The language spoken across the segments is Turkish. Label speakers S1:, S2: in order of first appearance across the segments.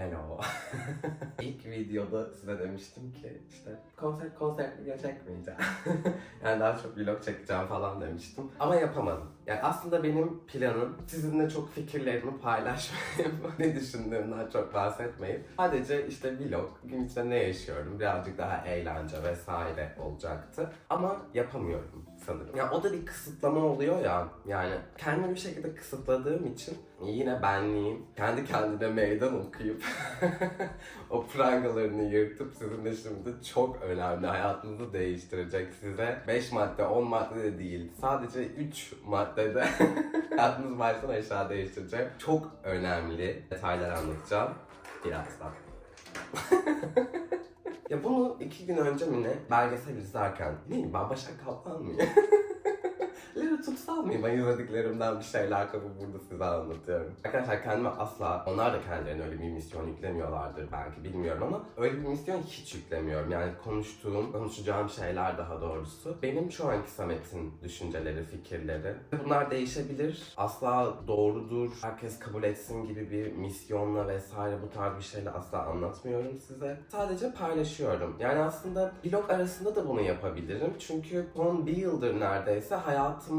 S1: Hello. İlk videoda size demiştim ki işte konsept konsept video çekmeyeceğim. yani daha çok vlog çekeceğim falan demiştim. Ama yapamadım. Yani aslında benim planım sizinle çok fikirlerimi paylaşmayıp ne düşündüğümden çok bahsetmeyip sadece işte vlog, gün içinde ne yaşıyorum, birazcık daha eğlence vesaire olacaktı. Ama yapamıyorum sanırım. Ya o da bir kısıtlama oluyor ya. Yani kendimi bir şekilde kısıtladığım için yine benliğim kendi kendine meydan okuyup o prangalarını yırtıp sizinle şimdi çok önemli hayatınızı değiştirecek size 5 madde 10 madde de değil sadece 3 maddede hayatınızı baştan aşağı değiştirecek çok önemli detaylar anlatacağım birazdan. ya bunu iki gün önce mi ne belgesel izlerken neyim ben Başak Kaplan mıyım? Leri tutsal mıyım? İzlediklerimden bir şeyler kapıp burada size anlatıyorum. Arkadaşlar kendime asla, onlar da kendilerine öyle bir misyon yüklemiyorlardır belki bilmiyorum ama öyle bir misyon hiç yüklemiyorum. Yani konuştuğum, konuşacağım şeyler daha doğrusu. Benim şu anki Samet'in düşünceleri, fikirleri. Bunlar değişebilir. Asla doğrudur, herkes kabul etsin gibi bir misyonla vesaire bu tarz bir şeyle asla anlatmıyorum size. Sadece paylaşıyorum. Yani aslında vlog arasında da bunu yapabilirim. Çünkü son bir yıldır neredeyse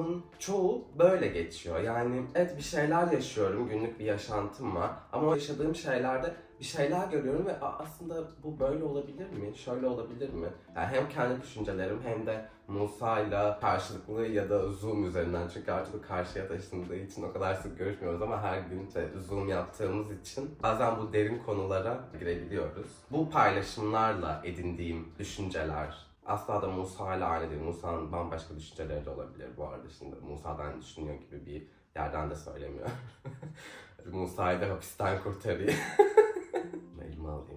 S1: hayatımın çoğu böyle geçiyor. Yani evet bir şeyler yaşıyorum, günlük bir yaşantım var. Ama yaşadığım şeylerde bir şeyler görüyorum ve "Aa, aslında bu böyle olabilir mi? Şöyle olabilir mi? Yani hem kendi düşüncelerim hem de Musa'yla karşılıklı ya da Zoom üzerinden çünkü artık karşıya taşındığı için o kadar sık görüşmüyoruz ama her gün işte Zoom yaptığımız için bazen bu derin konulara girebiliyoruz. Bu paylaşımlarla edindiğim düşünceler asla da Musa ile aynı değil. Musa'nın bambaşka düşünceleri de olabilir bu arada şimdi. Musa'dan düşünüyor gibi bir yerden de söylemiyor. Musa'yı da hapisten kurtarayım.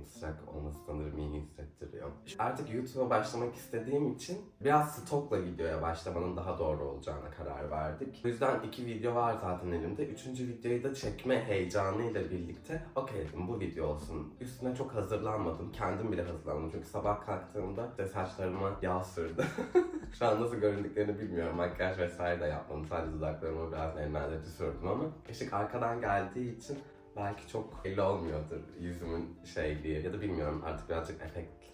S1: Alayım sıcak olması sanırım iyi hissettiriyor. Artık YouTube'a başlamak istediğim için biraz stokla videoya başlamanın daha doğru olacağına karar verdik. O yüzden iki video var zaten elimde. Üçüncü videoyu da çekme heyecanıyla birlikte okey dedim bu video olsun. Üstüne çok hazırlanmadım. Kendim bile hazırlanmadım. Çünkü sabah kalktığımda işte saçlarıma yağ sürdü. Şu an nasıl göründüklerini bilmiyorum. Makyaj vesaire de yapmadım. Sadece dudaklarıma biraz nemlendirici sürdüm ama ışık arkadan geldiği için belki çok belli olmuyordur yüzümün şeyliği ya da bilmiyorum artık birazcık efekt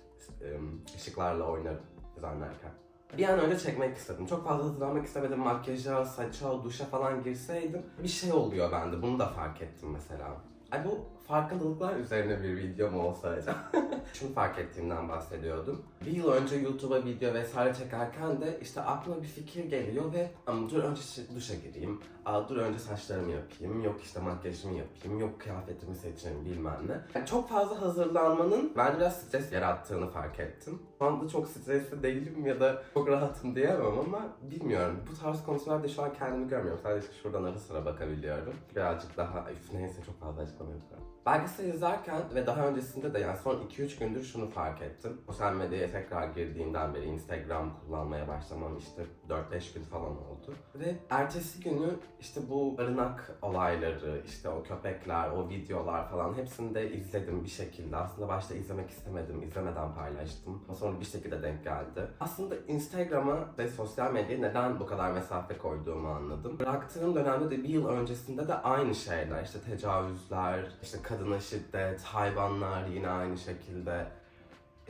S1: ışıklarla oynarım düzenlerken. Bir an önce çekmek istedim. Çok fazla hazırlanmak istemedim. Makyaja, saça, duşa falan girseydim bir şey oluyor bende. Bunu da fark ettim mesela. Ay bu farkındalıklar üzerine bir video mu olsa acaba? Şunu fark ettiğimden bahsediyordum. Bir yıl önce YouTube'a video vesaire çekerken de işte aklıma bir fikir geliyor ve "Am, dur önce duşa gireyim, Aa, dur önce saçlarımı yapayım, yok işte makyajımı yapayım, yok kıyafetimi seçeyim bilmem ne. Yani çok fazla hazırlanmanın ben biraz stres yarattığını fark ettim. Şu anda çok stresli değilim ya da çok rahatım diyemem ama bilmiyorum. Bu tarz konularda şu an kendimi görmüyorum. Sadece şuradan ara sıra bakabiliyorum. Birazcık daha, üf neyse çok fazla açıklama yapıyorum. Belgesel izlerken ve daha öncesinde de yani son 2-3 gündür şunu fark ettim. Sosyal medyaya tekrar girdiğimden beri Instagram kullanmaya başlamam işte 4-5 gün falan oldu. Ve ertesi günü işte bu barınak olayları, işte o köpekler, o videolar falan hepsini de izledim bir şekilde. Aslında başta izlemek istemedim, izlemeden paylaştım. Ama sonra bir şekilde denk geldi. Aslında Instagram'a ve sosyal medyaya neden bu kadar mesafe koyduğumu anladım. Bıraktığım dönemde de bir yıl öncesinde de aynı şeyler. işte tecavüzler, işte kadına şiddet, hayvanlar yine aynı şekilde.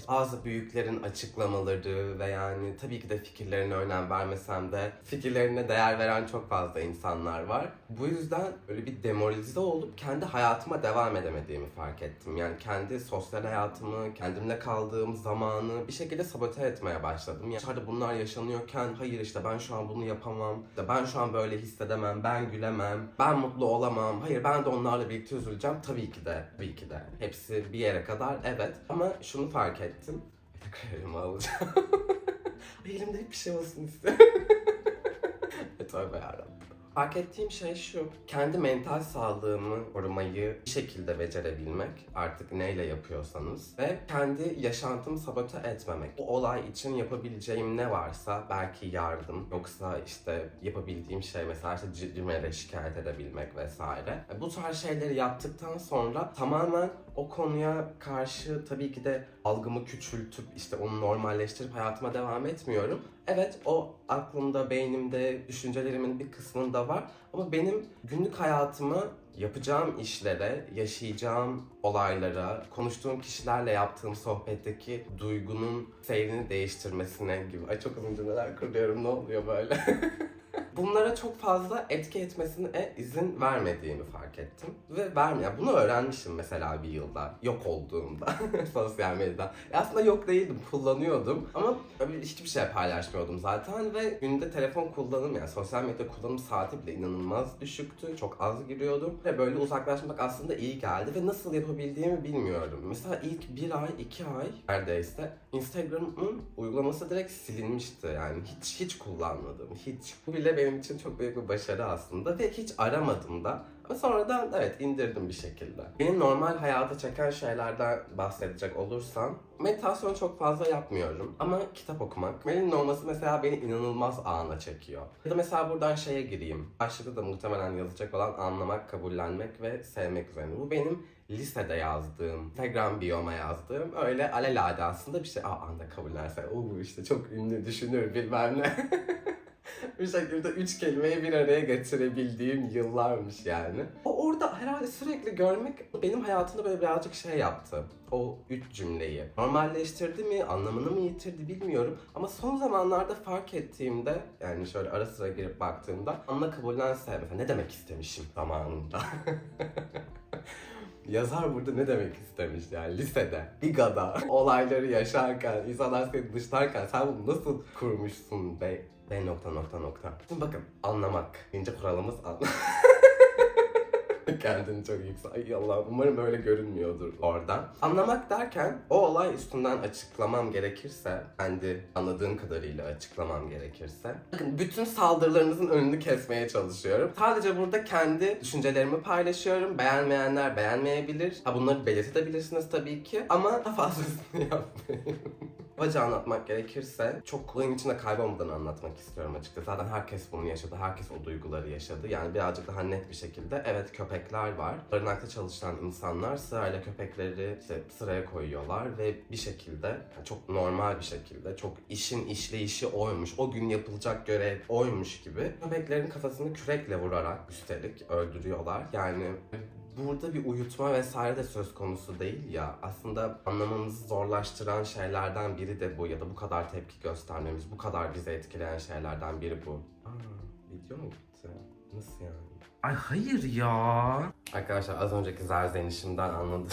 S1: Bazı büyüklerin açıklamaları ve yani tabii ki de fikirlerine önem vermesem de fikirlerine değer veren çok fazla insanlar var. Bu yüzden böyle bir demoralize olup kendi hayatıma devam edemediğimi fark ettim. Yani kendi sosyal hayatımı, kendimle kaldığım zamanı bir şekilde sabote etmeye başladım. Yani dışarıda bunlar yaşanıyorken hayır işte ben şu an bunu yapamam, işte ben şu an böyle hissedemem, ben gülemem, ben mutlu olamam, hayır ben de onlarla birlikte üzüleceğim. Tabii ki de, tabii ki de. Hepsi bir yere kadar evet ama şunu fark ettim. Tekrar elime alacağım. Ay, Elimde hep bir şey olsun istiyorum. E, Tövbe yarabbim. Fark ettiğim şey şu, kendi mental sağlığımı korumayı bir şekilde becerebilmek, artık neyle yapıyorsanız ve kendi yaşantımı sabote etmemek. Bu olay için yapabileceğim ne varsa, belki yardım, yoksa işte yapabildiğim şey mesela işte CİMER'e şikayet edebilmek vesaire. Bu tarz şeyleri yaptıktan sonra tamamen o konuya karşı tabii ki de algımı küçültüp işte onu normalleştirip hayatıma devam etmiyorum. Evet o aklımda, beynimde, düşüncelerimin bir kısmında var ama benim günlük hayatımı yapacağım işlere, yaşayacağım olaylara, konuştuğum kişilerle yaptığım sohbetteki duygunun seyrini değiştirmesine gibi. Ay çok uzun cümleler kuruyorum ne oluyor böyle? Bunlara çok fazla etki etmesine izin vermediğimi fark ettim. Ve vermiyor. Bunu öğrenmişim mesela bir yılda. Yok olduğumda sosyal medyada. E aslında yok değildim. Kullanıyordum. Ama hiçbir şey paylaşmıyordum zaten. Ve günde telefon kullanım yani sosyal medya kullanım saati bile inanılmaz düşüktü. Çok az giriyordum. Ve böyle uzaklaşmak aslında iyi geldi. Ve nasıl yapabildiğimi bilmiyorum. Mesela ilk bir ay, iki ay neredeyse Instagram'ın uygulaması direkt silinmişti. Yani hiç hiç kullanmadım. Hiç. Bu bile benim için çok büyük bir başarı aslında. Ve hiç aramadım da. Ama sonradan evet indirdim bir şekilde. Beni normal hayata çeken şeylerden bahsedecek olursam meditasyon çok fazla yapmıyorum ama kitap okumak. Melin olması mesela beni inanılmaz ana çekiyor. Ya da mesela buradan şeye gireyim. Başlıkta da muhtemelen yazacak olan anlamak, kabullenmek ve sevmek üzerine. Bu benim lisede yazdığım, Instagram biyoma yazdığım öyle alelade aslında bir şey. Aa anda kabullensen, oo işte çok ünlü düşünür bilmem ne. bir şekilde üç kelimeyi bir araya getirebildiğim yıllarmış yani. O orada herhalde sürekli görmek benim hayatımda böyle birazcık şey yaptı. O üç cümleyi. Normalleştirdi mi, anlamını mı yitirdi bilmiyorum. Ama son zamanlarda fark ettiğimde, yani şöyle ara sıra girip baktığımda anla kabullen sev. Mesela ne demek istemişim zamanında. Yazar burada ne demek istemiş yani lisede, Biga'da olayları yaşarken, insanlar seni dışlarken sen bunu nasıl kurmuşsun be? B nokta nokta nokta. Şimdi bakın anlamak. Birinci kuralımız anlamak. Kendini çok yüksek. Ay Allah umarım öyle görünmüyordur oradan. Anlamak derken o olay üstünden açıklamam gerekirse, kendi anladığım kadarıyla açıklamam gerekirse. Bakın bütün saldırılarınızın önünü kesmeye çalışıyorum. Sadece burada kendi düşüncelerimi paylaşıyorum. Beğenmeyenler beğenmeyebilir. Ha bunları belirtebilirsiniz tabii ki. Ama daha fazlasını yapmayın. Baca anlatmak gerekirse çok olayın içinde kaybolmadan anlatmak istiyorum açıkçası. Zaten herkes bunu yaşadı, herkes o duyguları yaşadı. Yani birazcık daha net bir şekilde evet köpekler var. Barınakta çalışan insanlar sırayla köpekleri işte sıraya koyuyorlar ve bir şekilde yani çok normal bir şekilde çok işin işleyişi oymuş, o gün yapılacak görev oymuş gibi köpeklerin kafasını kürekle vurarak üstelik öldürüyorlar. Yani burada bir uyutma vesaire de söz konusu değil ya. Aslında anlamamızı zorlaştıran şeylerden biri de bu ya da bu kadar tepki göstermemiz, bu kadar bizi etkileyen şeylerden biri bu. Aa, video mu gitti? Nasıl yani?
S2: Ay hayır ya.
S1: Arkadaşlar az önceki zerzenişimden anladığım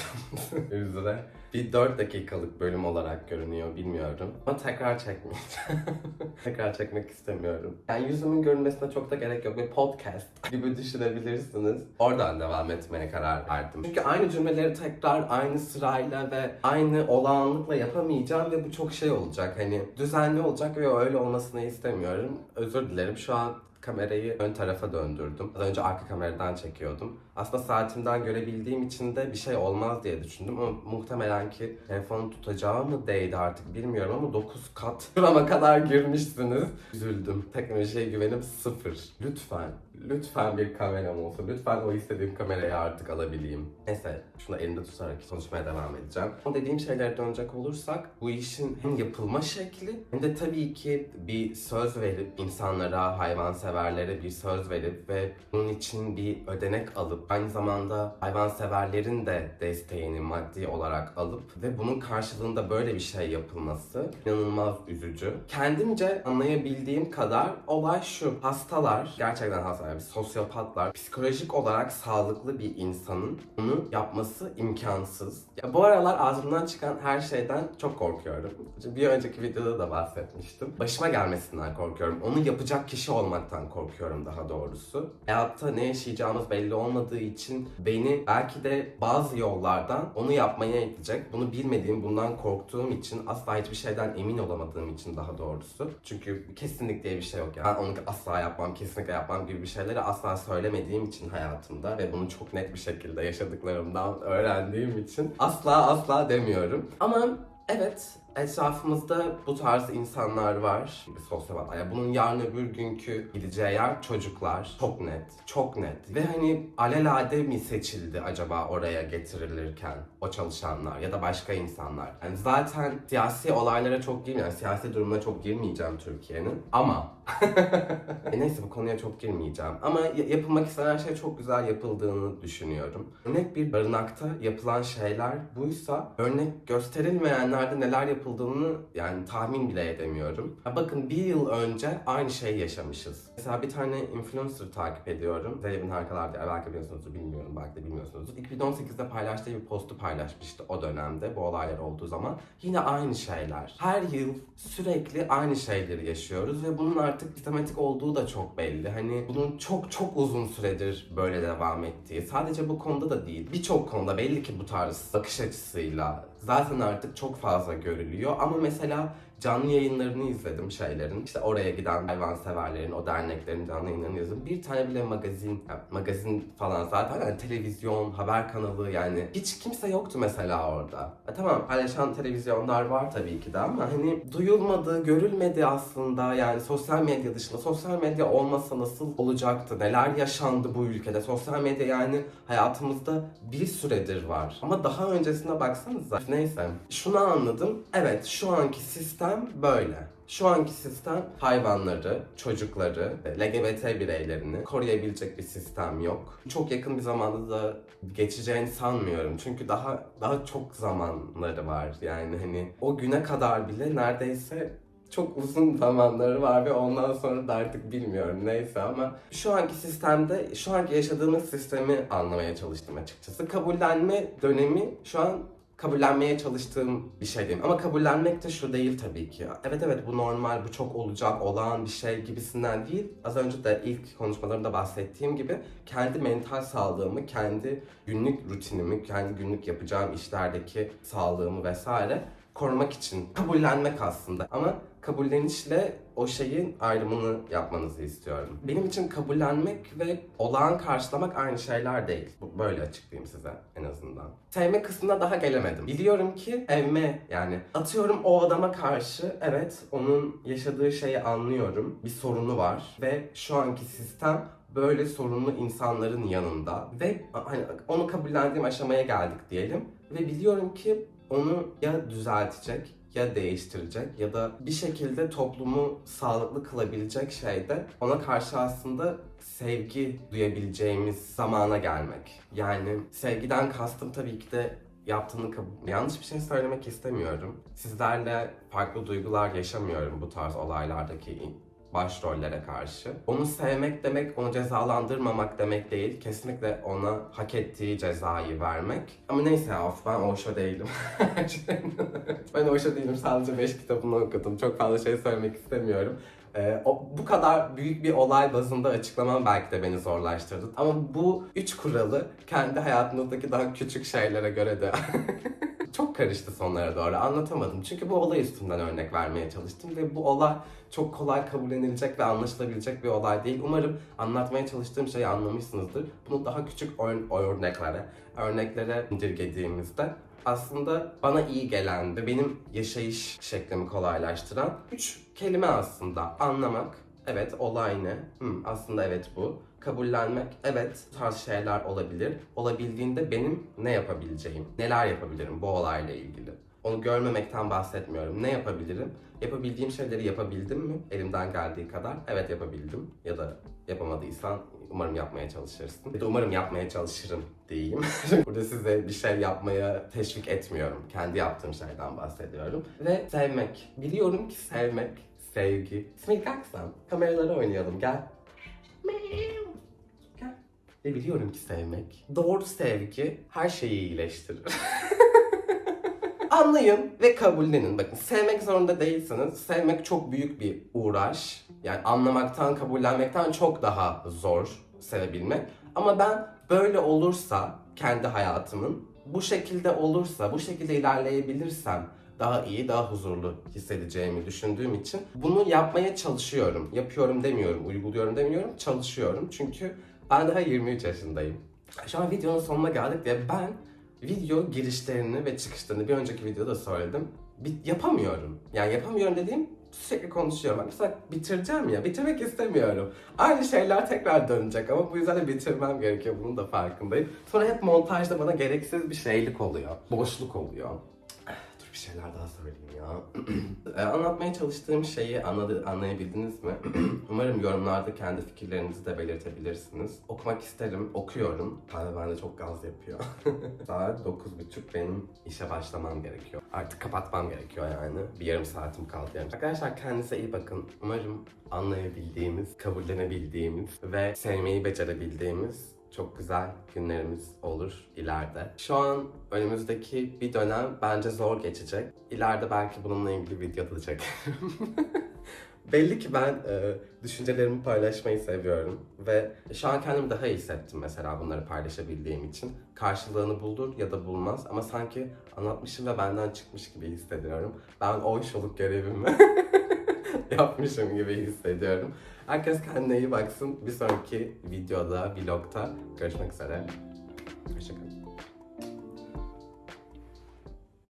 S1: üzere bir 4 dakikalık bölüm olarak görünüyor bilmiyorum. Ama tekrar çekmeyeceğim. tekrar çekmek istemiyorum. Yani yüzümün görünmesine çok da gerek yok. Bir podcast gibi düşünebilirsiniz. Oradan devam etmeye karar verdim. Çünkü aynı cümleleri tekrar aynı sırayla ve aynı olağanlıkla yapamayacağım ve bu çok şey olacak. Hani düzenli olacak ve öyle olmasını istemiyorum. Özür dilerim. Şu an kamerayı ön tarafa döndürdüm. Az önce arka kameradan çekiyordum. Aslında saatimden görebildiğim için de bir şey olmaz diye düşündüm ama muhtemelen ki telefonu tutacağı mı değdi artık bilmiyorum ama 9 kat şurama kadar girmişsiniz. Üzüldüm. Teknolojiye güvenim sıfır. Lütfen, lütfen bir kameram olsun. Lütfen o istediğim kamerayı artık alabileyim. Neyse, şunu elimde tutarak konuşmaya devam edeceğim. O dediğim şeylere dönecek olursak bu işin hem yapılma şekli hem de tabii ki bir söz verip insanlara, hayvanseverlere bir söz verip ve bunun için bir ödenek alıp aynı zamanda hayvanseverlerin de desteğini maddi olarak alıp ve bunun karşılığında böyle bir şey yapılması inanılmaz üzücü. Kendimce anlayabildiğim kadar olay şu. Hastalar, gerçekten hastalar, yani sosyopatlar, psikolojik olarak sağlıklı bir insanın bunu yapması imkansız. Ya bu aralar ağzımdan çıkan her şeyden çok korkuyorum. Bir önceki videoda da bahsetmiştim. Başıma gelmesinden korkuyorum. Onu yapacak kişi olmaktan korkuyorum daha doğrusu. Hayatta ne yaşayacağımız belli olmadığı için beni belki de bazı yollardan onu yapmaya itecek. Bunu bilmediğim, bundan korktuğum için asla hiçbir şeyden emin olamadığım için daha doğrusu. Çünkü kesinlik diye bir şey yok yani. Ben onu asla yapmam, kesinlikle yapmam gibi bir şeyleri asla söylemediğim için hayatımda ve bunu çok net bir şekilde yaşadıklarımdan öğrendiğim için asla asla demiyorum. Ama Evet, etrafımızda bu tarz insanlar var. Bir sosyopat. Yani bunun yarın öbür günkü gideceği yer çocuklar. Çok net. Çok net. Ve hani alelade mi seçildi acaba oraya getirilirken o çalışanlar ya da başka insanlar? Yani zaten siyasi olaylara çok. Yani siyasi durumuna çok girmeyeceğim Türkiye'nin. Ama e neyse bu konuya çok girmeyeceğim. Ama ya- yapılmak istenen şey çok güzel yapıldığını düşünüyorum. Örnek bir barınakta yapılan şeyler buysa örnek gösterilmeyenlerde neler yapıldığını yani tahmin bile edemiyorum. Ya bakın bir yıl önce aynı şeyi yaşamışız. Mesela bir tane influencer takip ediyorum. Zeynep'in Harikalar diye belki biliyorsunuzdur bilmiyorum belki de bilmiyorsunuzdur. 2018'de paylaştığı bir postu paylaşmıştı o dönemde bu olaylar olduğu zaman. Yine aynı şeyler. Her yıl sürekli aynı şeyleri yaşıyoruz ve bunun artık sistematik olduğu da çok belli. Hani bunun çok çok uzun süredir böyle devam ettiği. Sadece bu konuda da değil. Birçok konuda belli ki bu tarz bakış açısıyla zaten artık çok fazla görülüyor. Ama mesela canlı yayınlarını izledim şeylerin. İşte oraya giden hayvanseverlerin, o derneklerin canlı yayınlarını izledim. Bir tane bile magazin, ya magazin falan zaten yani televizyon, haber kanalı yani hiç kimse yoktu mesela orada. E tamam paylaşan televizyonlar var tabii ki de ama hani duyulmadı, görülmedi aslında yani sosyal medya dışında. Sosyal medya olmasa nasıl olacaktı? Neler yaşandı bu ülkede? Sosyal medya yani hayatımızda bir süredir var. Ama daha öncesine baksanıza. Neyse. Şunu anladım. Evet şu anki sistem böyle. Şu anki sistem hayvanları, çocukları, LGBT bireylerini koruyabilecek bir sistem yok. Çok yakın bir zamanda da geçeceğini sanmıyorum. Çünkü daha daha çok zamanları var. Yani hani o güne kadar bile neredeyse çok uzun zamanları var ve ondan sonra da artık bilmiyorum neyse ama şu anki sistemde, şu anki yaşadığımız sistemi anlamaya çalıştım açıkçası. Kabullenme dönemi şu an kabullenmeye çalıştığım bir şey diyeyim. Ama kabullenmek de şu değil tabii ki. Evet evet bu normal, bu çok olacak, olağan bir şey gibisinden değil. Az önce de ilk konuşmalarımda bahsettiğim gibi kendi mental sağlığımı, kendi günlük rutinimi, kendi günlük yapacağım işlerdeki sağlığımı vesaire korumak için kabullenmek aslında. Ama kabullenişle o şeyin ayrımını yapmanızı istiyorum. Benim için kabullenmek ve olağan karşılamak aynı şeyler değil. Böyle açıklayayım size en azından. Sevme kısmına daha gelemedim. Biliyorum ki evme yani atıyorum o adama karşı evet onun yaşadığı şeyi anlıyorum. Bir sorunu var ve şu anki sistem böyle sorunlu insanların yanında ve hani onu kabullendiğim aşamaya geldik diyelim ve biliyorum ki onu ya düzeltecek ya değiştirecek ya da bir şekilde toplumu sağlıklı kılabilecek şeyde ona karşı aslında sevgi duyabileceğimiz zamana gelmek. Yani sevgiden kastım tabii ki de yaptığını kabul... Yanlış bir şey söylemek istemiyorum. Sizlerle farklı duygular yaşamıyorum bu tarz olaylardaki başrollere karşı. Onu sevmek demek, onu cezalandırmamak demek değil. Kesinlikle ona hak ettiği cezayı vermek. Ama neyse of ben Osho değilim. ben Osho değilim. Sadece 5 kitabını okudum. Çok fazla şey söylemek istemiyorum. Ee, o, bu kadar büyük bir olay bazında açıklamam belki de beni zorlaştırdı. Ama bu üç kuralı kendi hayatınızdaki daha küçük şeylere göre de çok karıştı sonlara doğru anlatamadım. Çünkü bu olay üstünden örnek vermeye çalıştım ve bu olay çok kolay kabullenilecek ve anlaşılabilecek bir olay değil. Umarım anlatmaya çalıştığım şeyi anlamışsınızdır. Bunu daha küçük ör- örneklere, örneklere indirgediğimizde aslında bana iyi gelen ve benim yaşayış şeklimi kolaylaştıran üç kelime aslında. Anlamak, evet olay ne? Hmm, aslında evet bu. Kabullenmek, evet tarz şeyler olabilir. Olabildiğinde benim ne yapabileceğim, neler yapabilirim bu olayla ilgili. Onu görmemekten bahsetmiyorum. Ne yapabilirim? Yapabildiğim şeyleri yapabildim mi? Elimden geldiği kadar. Evet yapabildim. Ya da yapamadıysan umarım yapmaya çalışırsın. Ya da umarım yapmaya çalışırım diyeyim. Burada size bir şey yapmaya teşvik etmiyorum. Kendi yaptığım şeyden bahsediyorum. Ve sevmek. Biliyorum ki sevmek, sevgi. İsmail kalksam kameralara oynayalım gel. Gel. Ve biliyorum ki sevmek. Doğru sevgi her şeyi iyileştirir. Anlayın ve kabullenin. Bakın sevmek zorunda değilsiniz. Sevmek çok büyük bir uğraş. Yani anlamaktan, kabullenmekten çok daha zor sevebilmek. Ama ben böyle olursa kendi hayatımın bu şekilde olursa, bu şekilde ilerleyebilirsem daha iyi, daha huzurlu hissedeceğimi düşündüğüm için bunu yapmaya çalışıyorum. Yapıyorum demiyorum, uyguluyorum demiyorum, çalışıyorum. Çünkü ben daha 23 yaşındayım. Şu an videonun sonuna geldik diye ben video girişlerini ve çıkışlarını bir önceki videoda söyledim. Bit- yapamıyorum. Yani yapamıyorum dediğim sürekli konuşuyorum. Mesela bitireceğim ya, bitirmek istemiyorum. Aynı şeyler tekrar dönecek ama bu yüzden de bitirmem gerekiyor. Bunun da farkındayım. Sonra hep montajda bana gereksiz bir şeylik oluyor. Boşluk oluyor. Bir şeyler daha söyleyeyim ya. Ee, Anlatmaya çalıştığım şeyi anladı, anlayabildiniz mi? Umarım yorumlarda kendi fikirlerinizi de belirtebilirsiniz. Okumak isterim, okuyorum. Kahve bende çok gaz yapıyor. Saat 9.30 benim işe başlamam gerekiyor. Artık kapatmam gerekiyor yani. Bir yarım saatim kaldı yani. Arkadaşlar kendinize iyi bakın. Umarım anlayabildiğimiz, kabullenebildiğimiz ve sevmeyi becerebildiğimiz çok güzel günlerimiz olur ileride. Şu an önümüzdeki bir dönem bence zor geçecek. İleride belki bununla ilgili video da çekerim. Belli ki ben e, düşüncelerimi paylaşmayı seviyorum ve şu an kendimi daha iyi hissettim mesela bunları paylaşabildiğim için. Karşılığını bulur ya da bulmaz ama sanki anlatmışım ve benden çıkmış gibi hissediyorum. Ben o iş olup görevimi yapmışım gibi hissediyorum. Herkes kendine iyi baksın. Bir sonraki videoda, vlogta görüşmek üzere. Hoşçakalın.